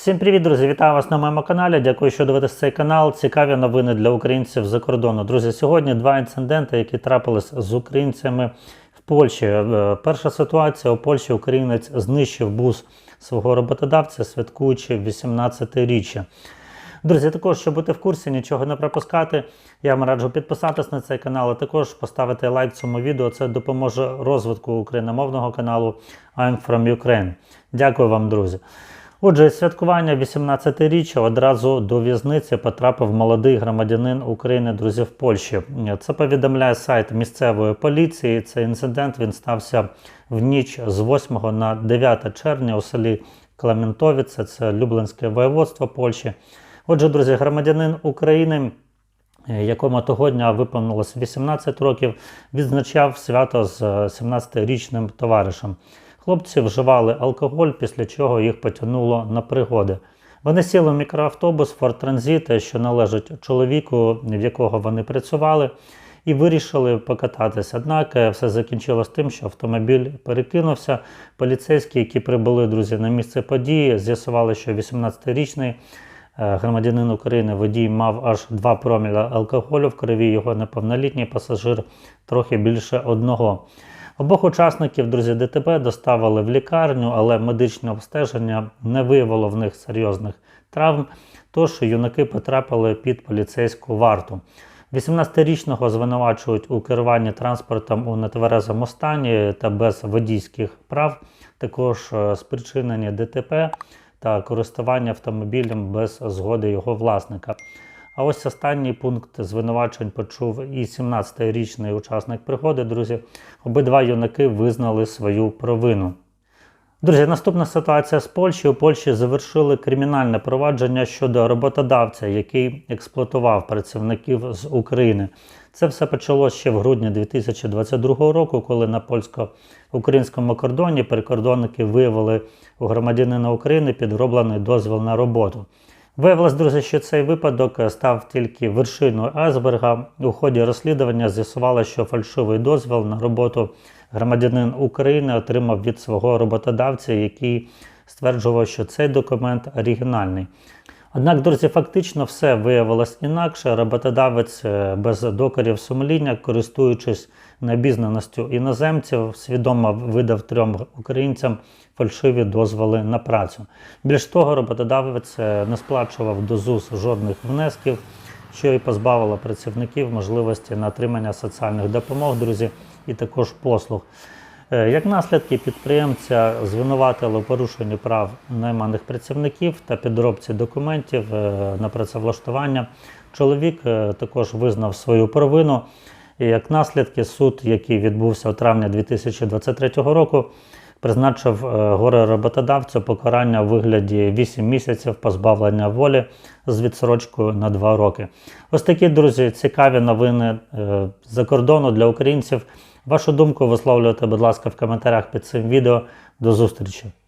Всім привіт, друзі! Вітаю вас на моєму каналі. Дякую, що дивитесь цей канал. Цікаві новини для українців за кордону. Друзі, сьогодні два інциденти, які трапились з українцями в Польщі. Е, Перша ситуація у Польщі українець знищив бус свого роботодавця, святкуючи 18-річчя. Друзі, також, щоб бути в курсі, нічого не пропускати, я вам раджу підписатись на цей канал, а також поставити лайк цьому відео. Це допоможе розвитку україномовного каналу I'm from Ukraine. Дякую вам, друзі. Отже, святкування 18-річчя одразу до в'язниці потрапив молодий громадянин України, друзі, в Польщі. Це повідомляє сайт місцевої поліції. Цей інцидент він стався в ніч з 8 на 9 червня у селі Кламентовіце, це Люблинське воєводство Польщі. Отже, друзі, громадянин України, якому того дня виповнилось 18 років, відзначав свято з 17-річним товаришем. Хлопці вживали алкоголь, після чого їх потягнуло на пригоди. Вони сіли в мікроавтобус Ford Transit, що належить чоловіку, в якого вони працювали, і вирішили покататися. Однак е, все закінчилось тим, що автомобіль перекинувся. Поліцейські, які прибули друзі на місце події, з'ясували, що 18-річний е, громадянин України водій мав аж 2 проміля алкоголю в крові. Його неповнолітній пасажир трохи більше одного. Обох учасників, друзі, ДТП доставили в лікарню, але медичне обстеження не виявило в них серйозних травм, тож юнаки потрапили під поліцейську варту. 18-річного звинувачують у керуванні транспортом у нетверезому стані та без водійських прав, також е, спричинені ДТП та користування автомобілем без згоди його власника. А ось останній пункт звинувачень почув і 17-річний учасник пригоди. Друзі, обидва юнаки визнали свою провину. Друзі, наступна ситуація з Польщі. У Польщі завершили кримінальне провадження щодо роботодавця, який експлуатував працівників з України. Це все почалося ще в грудні 2022 року, коли на польсько-українському кордоні прикордонники виявили у громадянина України підроблений дозвіл на роботу. Виявилось, друзі, що цей випадок став тільки вершиною айсберга. У ході розслідування з'ясувало, що фальшивий дозвіл на роботу громадянин України отримав від свого роботодавця, який стверджував, що цей документ оригінальний. Однак, друзі, фактично все виявилось інакше. Роботодавець е, без докорів сумління, користуючись необізнаністю іноземців, свідомо видав трьом українцям фальшиві дозволи на працю. Більш того, роботодавець е, не сплачував до ЗУС жодних внесків, що і позбавило працівників можливості на отримання соціальних допомог, друзі, і також послуг. Е, Як наслідки підприємця звинуватили в порушенні прав найманих працівників та підробці документів е, на працевлаштування. Чоловік е, також визнав свою провину. І як наслідки суд, який відбувся у травні 2023 року, призначив горе роботодавцю покарання у вигляді 8 місяців позбавлення волі з відсрочкою на 2 роки. Ось такі, друзі, цікаві новини за кордону для українців. Вашу думку висловлюйте, будь ласка, в коментарях під цим відео. До зустрічі!